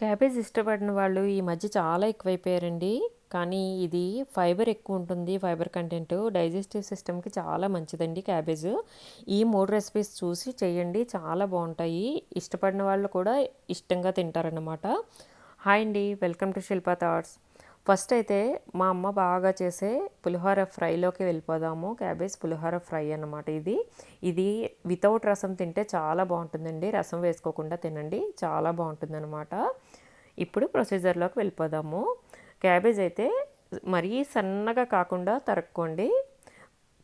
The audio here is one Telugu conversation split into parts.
క్యాబేజ్ ఇష్టపడిన వాళ్ళు ఈ మధ్య చాలా ఎక్కువైపోయారండి. కానీ ఇది ఫైబర్ ఎక్కువ ఉంటుంది ఫైబర్ కంటెంట్. డైజెస్టివ్ సిస్టమ్కి చాలా మంచిదండి క్యాబేజ్. ఈ మూడు రెసిపీస్ చూసి చేయండి చాలా బాగుంటాయి. ఇష్టపడిన వాళ్ళు కూడా ఇష్టంగా తింటారన్నమాట. హాయ్ అండి welcome to Shilpa thoughts. First అయితే మా అమ్మ బాగా చేసే పులిహోర ఫ్రైలోకి వెళ్ళిపోదాము. క్యాబేజ్ పులిహోర ఫ్రై అన్నమాట ఇది. ఇది వితౌట్ రసం తింటే చాలా బాగుంటుందండి. రసం వేసుకోకుండా తినండి. చాలా బాగుంటుందన్నమాట. ఇప్పుడు ప్రొసీజర్లోకి వెళ్ళిపోదాము. క్యాబేజ్ అయితే మరీ సన్నగా కాకుండా తరుక్కోండి.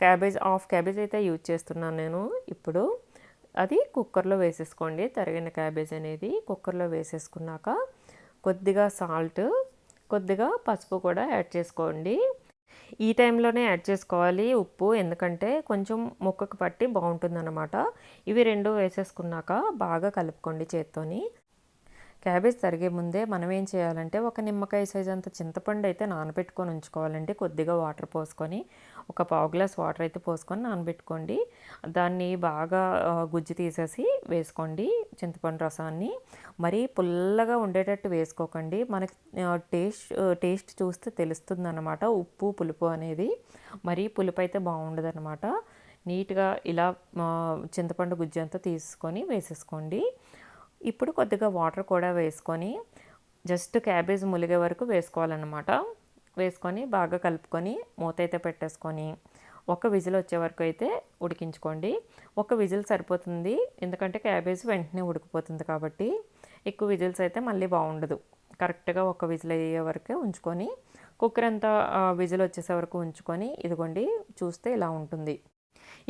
క్యాబేజ్ హాఫ్ క్యాబేజ్ అయితే యూజ్ చేస్తున్నాను నేను ఇప్పుడు. అది కుక్కర్లో వేసేసుకోండి. తరిగిన క్యాబేజ్ అనేది కుక్కర్లో వేసేసుకున్నాక కొద్దిగా సాల్ట్ కొద్దిగా పసుపు కూడా యాడ్ చేసుకోండి. ఈ టైంలోనే యాడ్ చేసుకోవాలి ఉప్పు ఎందుకంటే కొంచెం ముక్కకు పట్టి బాగుంటుందన్నమాట. ఇవి రెండు వేసేసుకున్నాక బాగా కలుపుకోండి చేత్తోని. క్యాబేజ్ తరిగే ముందే మనం ఏం చేయాలంటే ఒక నిమ్మకాయ సైజ్ అంత చింతపండు అయితే నానబెట్టుకొని ఉంచుకోవాలండి. కొద్దిగా వాటర్ పోసుకొని ఒక పావు గ్లాస్ వాటర్ అయితే పోసుకొని నానబెట్టుకోండి. దాన్ని బాగా గుజ్జు తీసేసి వేసుకోండి. చింతపండు రసాన్ని మరీ పుల్లగా ఉండేటట్టు వేసుకోకండి. మనకి టేస్ట్ టేస్ట్ చూస్తే తెలుస్తుంది అనమాట ఉప్పు పులుపు అనేది మరీ పులుపు అయితే బాగుండదు అనమాట నీట్గా ఇలా చింతపండు గుజ్జు అంతా తీసుకొని వేసేసుకోండి. ఇప్పుడు కొద్దిగా వాటర్ కూడా వేసుకొని జస్ట్ క్యాబేజ్ ములిగే వరకు వేసుకోవాలన్నమాట. వేసుకొని బాగా కలుపుకొని మూత అయితే పెట్టేసుకొని ఒక విజిల్ వచ్చే వరకు అయితే ఉడికించుకోండి. ఒక విజిల్ సరిపోతుంది. ఎందుకంటే క్యాబేజ్ వెంటనే ఉడికిపోతుంది కాబట్టి ఎక్కువ విజిల్స్ అయితే మళ్ళీ బాగుండదు. కరెక్ట్గా ఒక విజిల్ అయ్యే వరకే ఉంచుకొని కుక్కర్ అంతా విజిల్ వచ్చేసే వరకు ఉంచుకొని ఇదిగోండి చూస్తే ఇలా ఉంటుంది.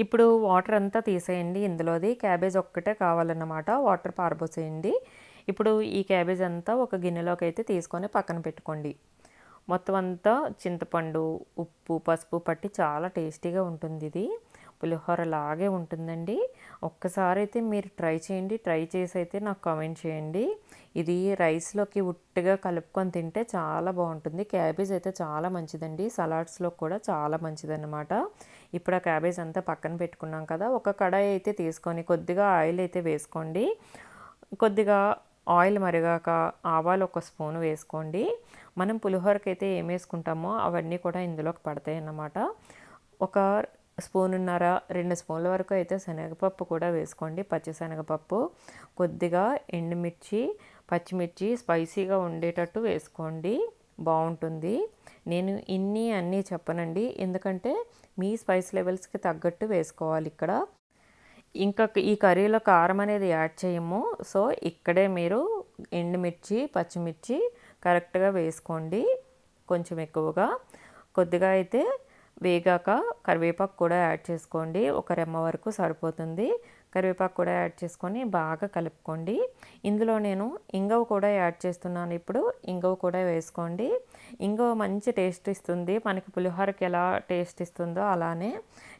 ఇప్పుడు వాటర్ అంతా తీసేయండి. ఇందులోది క్యాబేజ్ ఒక్కటే కావాలన్నమాట. వాటర్ పారబోసేయండి. ఇప్పుడు ఈ క్యాబేజ్ అంతా ఒక గిన్నెలోకి అయితే తీసుకొని పక్కన పెట్టుకోండి. మొత్తం అంతా చింతపండు ఉప్పు పసుపు పట్టి చాలా టేస్టీగా ఉంటుంది ఇది. పులిహోర లాగే ఉంటుందండి. ఒక్కసారి అయితే మీరు ట్రై చేయండి. ట్రై చేసి అయితే నాకు కామెంట్ చేయండి. ఇది రైస్లోకి ఉట్టిగా కలుపుకొని తింటే చాలా బాగుంటుంది. క్యాబేజ్ అయితే చాలా మంచిదండి. సలాడ్స్లో కూడా చాలా మంచిదన్నమాట. ఇప్పుడు ఆ క్యాబేజ్ అంతా పక్కన పెట్టుకున్నాం కదా. ఒక కడాయి అయితే తీసుకొని కొద్దిగా ఆయిల్ అయితే వేసుకోండి. కొద్దిగా ఆయిల్ మరిగాక ఆవాలు ఒక స్పూన్ వేసుకోండి. మనం పులిహోరకి అయితే ఏం వేసుకుంటామో అవన్నీ కూడా ఇందులోకి పడతాయి అన్నమాట ఒక స్పూనున్నర రెండు స్పూన్ల వరకు అయితే శనగపప్పు కూడా వేసుకోండి. పచ్చిశనగపప్పు కొద్దిగా ఎండుమిర్చి పచ్చిమిర్చి స్పైసీగా ఉండేటట్టు వేసుకోండి. బాగుంటుంది. నేను ఇన్ని అన్నీ చెప్పనండి. ఎందుకంటే మీ స్పైస్ లెవెల్స్కి తగ్గట్టు వేసుకోవాలి ఇక్కడ. ఇంకా ఈ కర్రీలో కారం అనేది యాడ్ చేయము. సో ఇక్కడే మీరు ఎండుమిర్చి పచ్చిమిర్చి కరెక్ట్గా వేసుకోండి కొంచెం ఎక్కువగా. కొద్దిగా అయితే వేగాక కరివేపాకు కూడా యాడ్ చేసుకోండి. ఒక రెమ్మ వరకు సరిపోతుంది. కరివేపాకు కూడా యాడ్ చేసుకొని బాగా కలుపుకోండి. ఇందులో నేను ఇంగవ కూడా యాడ్ చేస్తున్నాను ఇప్పుడు. ఇంగవ కూడా వేసుకోండి. ఇంగవ మంచి టేస్ట్ ఇస్తుంది. మనకి పులిహోరకి ఎలా టేస్ట్ ఇస్తుందో అలానే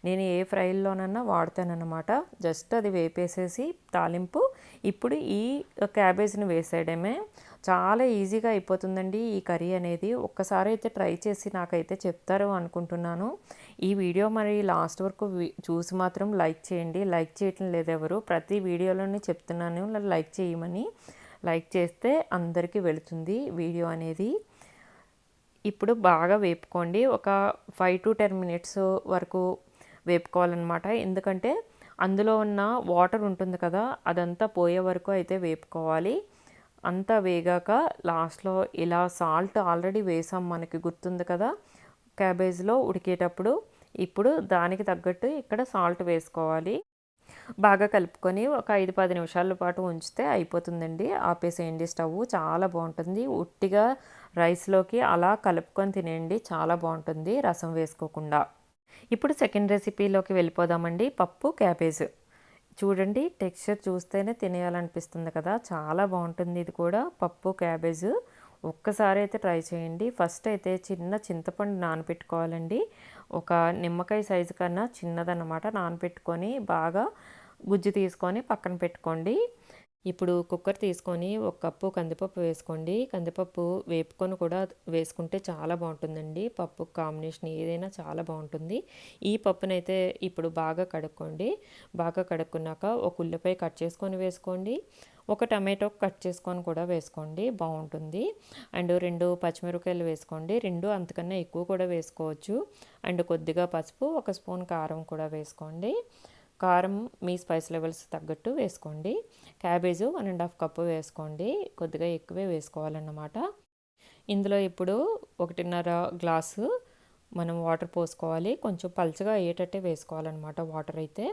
నేను ఏ ఫ్రైల్లోనన్నా వాడతానన్నమాట. జస్ట్ అది వేపేసేసి తాలింపు. ఇప్పుడు ఈ క్యాబేజ్ని వేసేయడమే. చాలా ఈజీగా అయిపోతుందండి ఈ కర్రీ అనేది. ఒక్కసారి అయితే ట్రై చేసి నాకైతే చెప్తారు అనుకుంటున్నాను. ఈ వీడియో మరి లాస్ట్ వరకు చూసి మాత్రం లైక్ చేయండి. లైక్ చేయటం లేదు ఎవరు ప్రతి వీడియోలోనే చెప్తున్నాను. లైక్ చేయమని. లైక్ చేస్తే అందరికీ వెళుతుంది వీడియో అనేది. ఇప్పుడు బాగా వేపుకోండి. ఒక ఫైవ్ టు టెన్ మినిట్స్ వరకు వేపుకోవాలన్నమాట. ఎందుకంటే అందులో ఉన్న వాటర్ ఉంటుంది కదా అదంతా పోయే వరకు అయితే వేపుకోవాలి. అంతా వేగాక లాస్ట్లో ఇలా సాల్ట్ ఆల్రెడీ వేసాం మనకి గుర్తుంది కదా క్యాబేజ్లో ఉడికేటప్పుడు. ఇప్పుడు దానికి తగ్గట్టు ఇక్కడ సాల్ట్ వేసుకోవాలి. బాగా కలుపుకొని ఒక ఐదు పది నిమిషాల పాటు ఉంచితే అయిపోతుందండి. ఆపేసేయండి స్టవ్ చాలా బాగుంటుంది. ఉట్టిగా రైస్లోకి అలా కలుపుకొని తినేయండి చాలా బాగుంటుంది రసం వేసుకోకుండా. ఇప్పుడు సెకండ్ రెసిపీలోకి వెళ్ళిపోదామండి పప్పు క్యాబేజ్. చూడండి టెక్స్చర్ చూస్తేనే తినేయాలనిపిస్తుంది కదా. చాలా బాగుంటుంది ఇది కూడా. పప్పు క్యాబేజ్ ఒక్కసారి అయితే ట్రై చేయండి. ఫస్ట్ అయితే చిన్న చింతపండు నానపెట్టుకోవాలండి. ఒక నిమ్మకాయ సైజు కన్నా చిన్నదన్నమాట నానపెట్టుకొని బాగా గుజ్జు తీసుకొని పక్కన పెట్టుకోండి. ఇప్పుడు కుక్కర్ తీసుకొని ఒక కప్పు కందిపప్పు వేసుకోండి. కందిపప్పు వేపుకొని కూడా వేసుకుంటే చాలా బాగుంటుందండి. పప్పు కాంబినేషన్ ఏదైనా చాలా బాగుంటుంది. ఈ పప్పునైతే ఇప్పుడు బాగా కడుక్కోండి. బాగా కడుక్కున్నాక ఒక ఉల్లిపాయ కట్ చేసుకొని వేసుకోండి. ఒక టమాటో కట్ చేసుకొని కూడా వేసుకోండి. బాగుంటుంది. అండ్ రెండు పచ్చిమిరపకాయలు వేసుకోండి. రెండు అంతకన్నా ఎక్కువ కూడా వేసుకోవచ్చు. అండ్ కొద్దిగా పసుపు ఒక స్పూన్ కారం కూడా వేసుకోండి. కారం మీ స్పైస్ లెవెల్స్ తగ్గట్టు వేసుకోండి. Cabbage one and half cup వేసుకోండి. కొద్దిగా ఎక్కువే వేసుకోవాలన్నమాట. ఇందులో ఇప్పుడు ఒకటిన్నర గ్లాసు మనం వాటర్ పోసుకోవాలి. కొంచెం పల్చగా అయ్యేటట్టే వేసుకోవాలన్నమాట వాటర్ అయితే.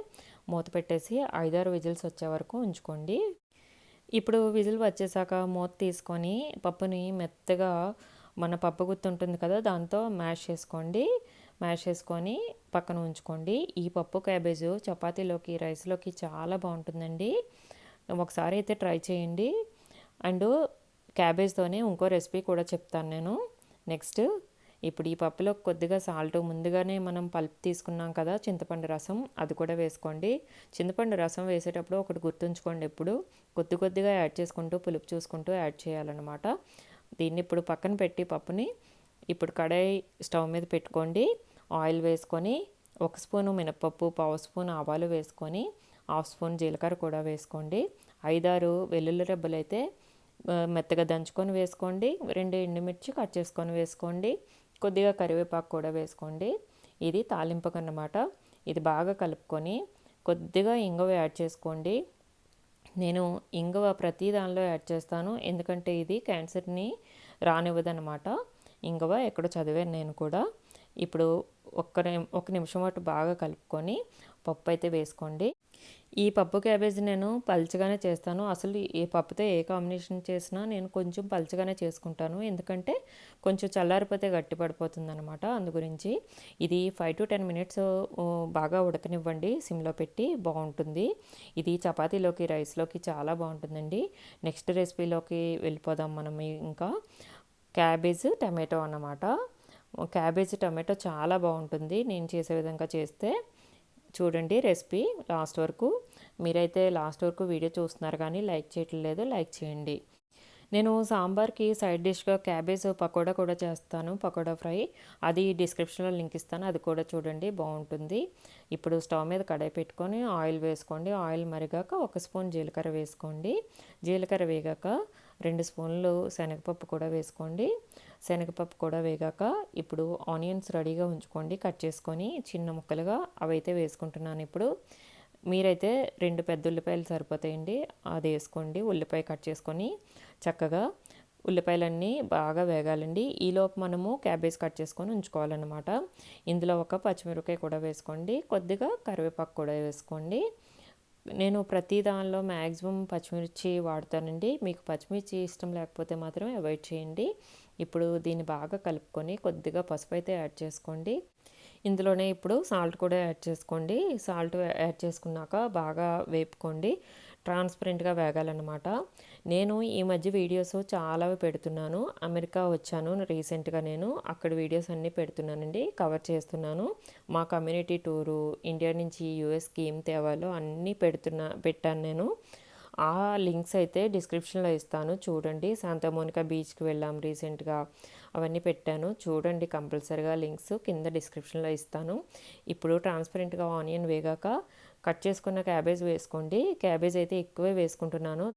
మూత పెట్టేసి ఐదారు విజిల్స్ వచ్చే వరకు ఉంచుకోండి. ఇప్పుడు విజిల్ వచ్చేసాక మూత తీసుకొని పప్పుని మెత్తగా మన పప్పు గుర్తు ఉంటుంది కదా దాంతో మ్యాష్ చేసుకోండి. మ్యాష్ చేసుకొని పక్కన ఉంచుకోండి. ఈ పప్పు క్యాబేజ్ చపాతీలోకి రైస్లోకి చాలా బాగుంటుందండి. ఒకసారి అయితే ట్రై చేయండి. అండ్ క్యాబేజ్తోనే ఇంకో రెసిపీ కూడా చెప్తాను నేను. నెక్స్ట్ ఇప్పుడు ఈ పప్పులో కొద్దిగా సాల్ట్ ముందుగానే మనం పల్ప్ తీసుకున్నాం కదా చింతపండు రసం అది కూడా వేసుకోండి. చింతపండు రసం వేసేటప్పుడు ఒకటి గుర్తుంచుకోండి ఎప్పుడు. కొద్ది కొద్దిగా యాడ్ చేసుకుంటూ పులుపు చూసుకుంటూ యాడ్ చేయాలన్నమాట. దీన్ని ఇప్పుడు పక్కన పెట్టి పప్పుని ఇప్పుడు కడాయి స్టవ్ మీద పెట్టుకోండి. ఆయిల్ వేసుకొని ఒక స్పూను మినపప్పు పావు స్పూన్ ఆవాలు వేసుకొని హాఫ్ స్పూన్ జీలకర్ర కూడా వేసుకోండి. ఐదారు వెల్లుల్లి రెబ్బలు అయితే మెత్తగా దంచుకొని వేసుకోండి. రెండు ఎండుమిర్చి కట్ చేసుకొని వేసుకోండి. కొద్దిగా కరివేపాకు కూడా వేసుకోండి. ఇది తాలింపుకు అన్నమాట. ఇది బాగా కలుపుకొని కొద్దిగా ఇంగువ యాడ్ చేసుకోండి. నేను ఇంగువ ప్రతి దానిలో యాడ్ చేస్తాను. ఎందుకంటే ఇది క్యాన్సర్ని రానివ్వదనమాట ఇంగువ ఎక్కడో చదివాను నేను కూడా. ఇప్పుడు ఒక్క ఒక నిమిషం పాటు బాగా కలుపుకొని పప్పు అయితే వేసుకోండి. ఈ పప్పు క్యాబేజ్ నేను పల్చగానే చేస్తాను. అసలు ఏ పప్పుతో ఏ కాంబినేషన్ చేసినా నేను కొంచెం పల్చగానే చేసుకుంటాను. ఎందుకంటే కొంచెం చల్లారిపోతే గట్టి పడిపోతుంది అనమాట అందు గురించి ఇది ఫైవ్ టు టెన్ మినిట్స్ బాగా ఉడకనివ్వండి. సిమ్లో పెట్టి బాగుంటుంది. ఇది చపాతీలోకి రైస్లోకి చాలా బాగుంటుందండి. నెక్స్ట్ రెసిపీలోకి వెళ్ళిపోదాం మనం ఇంకా. క్యాబేజ్ టమాటో అన్నమాట. క్యాబేజ్ టమాటో చాలా బాగుంటుంది. నేను చేసే విధంగా చేస్తే చూడండి రెసిపీ లాస్ట్ వరకు. మీరైతే లాస్ట్ వరకు వీడియో చూస్తున్నారు కానీ లైక్ చేయట్లేదు లైక్ చేయండి. నేను సాంబార్కి సైడ్ డిష్గా క్యాబేజ్ పకోడా కూడా చేస్తాను పకోడా ఫ్రై. అది డిస్క్రిప్షన్లో లింక్ ఇస్తాను అది కూడా చూడండి బాగుంటుంది. ఇప్పుడు స్టవ్ మీద కడాయి పెట్టుకొని ఆయిల్ వేసుకోండి. ఆయిల్ మరిగాక ఒక స్పూన్ జీలకర్ర వేసుకోండి. జీలకర్ర వేగాక రెండు స్పూన్లు శనగపప్పు కూడా వేసుకోండి. శనగపప్పు కూడా వేగాక ఇప్పుడు ఆనియన్స్ రెడీగా ఉంచుకోండి. కట్ చేసుకొని చిన్న ముక్కలుగా అవైతే వేసుకుంటున్నాను ఇప్పుడు. మీరైతే రెండు పెద్ద ఉల్లిపాయలు సరిపోతాయండి. అది వేసుకోండి. ఉల్లిపాయ కట్ చేసుకొని చక్కగా ఉల్లిపాయలన్నీ బాగా వేగాలండి. ఈలోపు మనము క్యాబేజ్ కట్ చేసుకొని ఉంచుకోవాలన్నమాట. ఇందులో ఒక పచ్చిమిరపకాయ కూడా వేసుకోండి. కొద్దిగా కరివేపాకు కూడా వేసుకోండి. నేను ప్రతి దానిలో మ్యాక్సిమం పచ్చిమిర్చి వాడతానండి. మీకు పచ్చిమిర్చి ఇష్టం లేకపోతే మాత్రం అవాయిడ్ చేయండి. ఇప్పుడు దీన్ని బాగా కలుపుకొని కొద్దిగా పసుపు అయితే యాడ్ చేసుకోండి. ఇందులోనే ఇప్పుడు సాల్ట్ కూడా యాడ్ చేసుకోండి. సాల్ట్ యాడ్ చేసుకున్నాక బాగా వేపుకోండి. ట్రాన్స్పరెంట్గా వేగాలన్నమాట. నేను ఈ మధ్య వీడియోస్ చాలా పెడుతున్నాను. అమెరికా వచ్చాను రీసెంట్గా నేను. అక్కడ వీడియోస్ అన్నీ పెడుతున్నానండి. కవర్ చేస్తున్నాను. మా కమ్యూనిటీ టూరు ఇండియా నుంచి యూఎస్కి ఏం తేవాలో అన్నీ పెడుతున్నా పెట్టాను నేను. ఆ లింక్స్ అయితే డిస్క్రిప్షన్లో ఇస్తాను. చూడండి. శాంతమోనికా బీచ్కి వెళ్ళాం రీసెంట్గా. అవన్నీ పెట్టాను. చూడండి. కంపల్సరిగా లింక్స్ కింద డిస్క్రిప్షన్లో ఇస్తాను. ఇప్పుడు ట్రాన్స్పరెంట్గా ఆనియన్ వేగాక కట్ చేసుకున్న క్యాబేజ్ వేసుకోండి. క్యాబేజ్ అయితే ఎక్కువే వేసుకుంటున్నాను.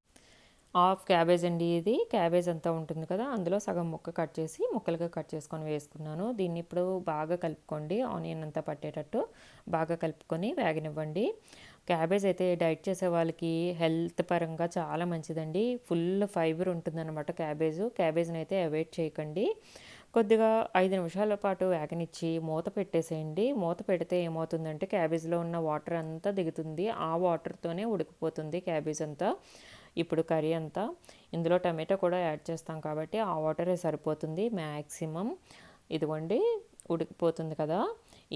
హాఫ్ క్యాబేజ్ అండి ఇది. క్యాబేజ్ అంతా ఉంటుంది కదా అందులో సగం ముక్క కట్ చేసి ముక్కలుగా కట్ చేసుకొని వేసుకున్నాను. దీన్ని ఇప్పుడు బాగా కలుపుకోండి. ఆనియన్ అంతా పట్టేటట్టు బాగా కలుపుకొని వేగనివ్వండి. క్యాబేజ్ అయితే డైట్ చేసే వాళ్ళకి హెల్త్ పరంగా చాలా మంచిదండి. ఫుల్ ఫైబర్ ఉంటుందన్నమాట క్యాబేజ్. క్యాబేజ్ని అయితే అవాయిడ్ చేయకండి. కొద్దిగా ఐదు నిమిషాల పాటు వేగనిచ్చి మూత పెట్టేసేయండి. మూత పెడితే ఏమవుతుందంటే క్యాబేజ్లో ఉన్న వాటర్ అంతా దిగుతుంది. ఆ వాటర్తోనే ఉడికిపోతుంది క్యాబేజ్ అంతా. ఇప్పుడు కర్రీ అంతా. ఇందులో టమాటో కూడా యాడ్ చేస్తాం కాబట్టి ఆ వాటరే సరిపోతుంది మ్యాక్సిమం ఇదిగోండి ఉడికిపోతుంది కదా.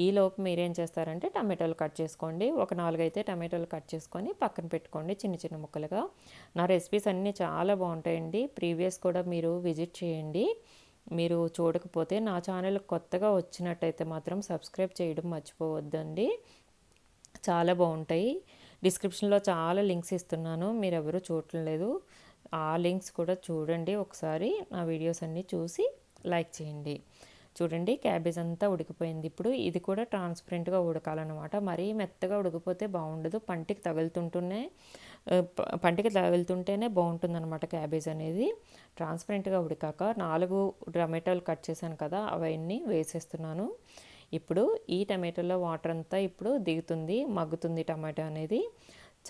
ఈలోపు మీరేం చేస్తారంటే టమాటోలు కట్ చేసుకోండి. ఒక నాలుగైతే టమాటోలు కట్ చేసుకొని పక్కన పెట్టుకోండి చిన్న చిన్న ముక్కలుగా. నా రెసిపీస్ అన్నీ చాలా బాగుంటాయండి. ప్రీవియస్ కూడా మీరు విజిట్ చేయండి. మీరు చూడకపోతే నా ఛానల్ కొత్తగా వచ్చినట్టయితే మాత్రం సబ్స్క్రైబ్ చేయడం మర్చిపోవద్దండి. చాలా బాగుంటాయి. డిస్క్రిప్షన్లో చాలా లింక్స్ ఇస్తున్నాను. మీరు ఎవరు చూడలేదు ఆ లింక్స్ కూడా చూడండి ఒకసారి. నా వీడియోస్ అన్నీ చూసి లైక్ చేయండి. చూడండి క్యాబేజ్ అంతా ఉడికిపోయింది ఇప్పుడు. ఇది కూడా ట్రాన్స్పరెంట్గా ఉడకాలన్నమాట. మరీ మెత్తగా ఉడికిపోతే బాగుండదు. పంటికి తగులుతుంటూనే పంటికి తగులుతుంటేనే బాగుంటుందన్నమాట క్యాబేజ్ అనేది. ట్రాన్స్పరెంట్గా ఉడికాక నాలుగు టమాటాలు కట్ చేశాను కదా అవన్నీ వేసేస్తున్నాను. ఇప్పుడు ఈ టమాటోలో వాటర్ అంతా ఇప్పుడు దిగుతుంది మగ్గుతుంది టమాటో అనేది.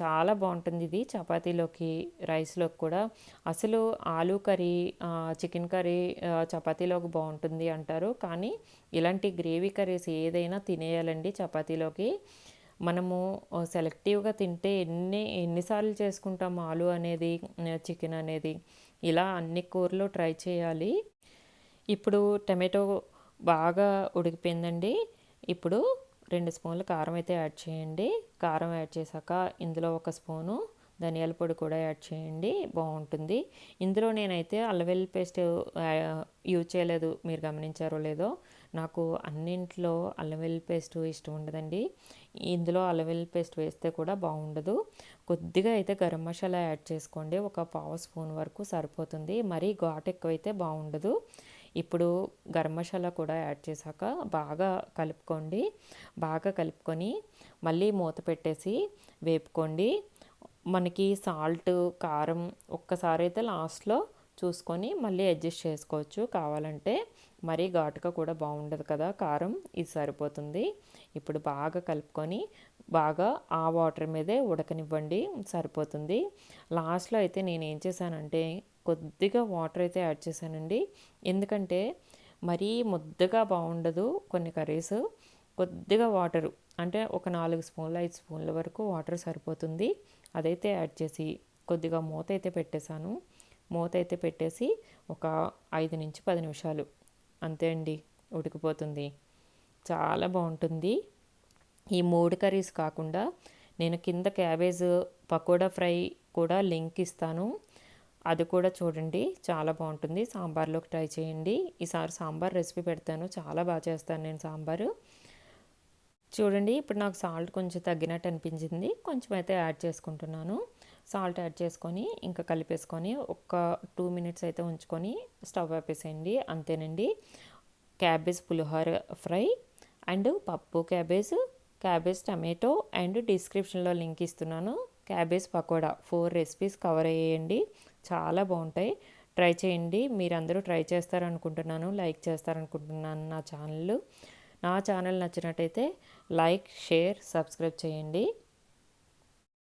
చాలా బాగుంటుంది ఇది చపాతీలోకి రైస్లోకి కూడా. అసలు ఆలూ కర్రీ చికెన్ కర్రీ చపాతీలోకి బాగుంటుంది అంటారు. కానీ ఇలాంటి గ్రేవీ కర్రీస్ ఏదైనా తినేయాలండి చపాతీలోకి. మనము సెలెక్టివ్గా తింటే ఎన్ని ఎన్నిసార్లు చేసుకుంటాం ఆలు అనేది చికెన్ అనేది ఇలా అన్ని కూరలు ట్రై చేయాలి. ఇప్పుడు టమాటో బాగా ఉడికిపోయిందండి. ఇప్పుడు రెండు స్పూన్లు కారం అయితే యాడ్ చేయండి. కారం యాడ్ చేశాక ఇందులో ఒక స్పూను ధనియాల పొడి కూడా యాడ్ చేయండి. బాగుంటుంది. ఇందులో నేనైతే అల్లవెల్లి పేస్ట్ యూజ్ చేయలేదు. మీరు గమనించారో లేదో. నాకు అన్నింట్లో అల్లం వెల్లుల్లి పేస్ట్ ఇష్టం ఉండదండి. ఇందులో అల్లం వెల్లుల్లి పేస్ట్ వేస్తే కూడా బాగుండదు. కొద్దిగా అయితే గరం మసాలా యాడ్ చేసుకోండి. ఒక పావు స్పూన్ వరకు సరిపోతుంది. మరీ ఘాట్ ఎక్కువైతే బాగుండదు. ఇప్పుడు గరం మసాలా కూడా యాడ్ చేశాక బాగా కలుపుకోండి. బాగా కలుపుకొని మళ్ళీ మూత పెట్టేసి వేపుకోండి. మనకి సాల్ట్ కారం ఒక్కసారి అయితే లాస్ట్లో చూసుకొని మళ్ళీ అడ్జస్ట్ చేసుకోవచ్చు. కావాలంటే మరీ ఘాటుగా కూడా బాగుండదు కదా కారం ఇది సరిపోతుంది. ఇప్పుడు బాగా కలుపుకొని బాగా ఆ వాటర్ మీదే ఉడకనివ్వండి సరిపోతుంది. లాస్ట్లో అయితే నేను ఏం చేశానంటే కొద్దిగా వాటర్ అయితే యాడ్ చేశానండి. ఎందుకంటే మరీ ముద్దగా బాగుండదు కొన్ని కర్రీస్. కొద్దిగా వాటరు అంటే ఒక నాలుగు స్పూన్లు ఐదు స్పూన్ల వరకు వాటర్ సరిపోతుంది. అదైతే యాడ్ చేసి కొద్దిగా మూత అయితే పెట్టేశాను. మూత అయితే పెట్టేసి ఒక ఐదు నుంచి పది నిమిషాలు అంతే అండి ఉడికిపోతుంది. చాలా బాగుంటుంది. ఈ మూడు కర్రీస్ కాకుండా నేను కింద క్యాబేజ్ పకోడా ఫ్రై కూడా లింక్ ఇస్తాను. అది కూడా చూడండి చాలా బాగుంటుంది. సాంబార్లోకి ట్రై చేయండి. ఈసారి సాంబార్ రెసిపీ పెడతాను. చాలా బాగా చేస్తాను నేను సాంబారు. చూడండి ఇప్పుడు నాకు సాల్ట్ కొంచెం తగ్గినట్టు అనిపించింది. కొంచెం అయితే యాడ్ చేసుకుంటున్నాను. సాల్ట్ యాడ్ చేసుకొని ఇంకా కలిపేసుకొని ఒక టూ మినిట్స్ అయితే ఉంచుకొని స్టవ్ ఆపేసేయండి. అంతేనండి. క్యాబేజ్ పులిహోర ఫ్రై అండ్ పప్పు క్యాబేజ్ క్యాబేజ్ టమాటో అండ్ డిస్క్రిప్షన్లో లింక్ ఇస్తున్నాను. Cabbage pakoda four recipes cover అయ్యేయండి. చాలా బాగుంటాయి. ట్రై చేయండి. మీరందరూ ట్రై చేస్తారనుకుంటున్నాను. లైక్ చేస్తారనుకుంటున్నాను నా ఛానల్ నా ఛానల్ నచ్చినట్టయితే లైక్ షేర్ సబ్స్క్రైబ్ చేయండి.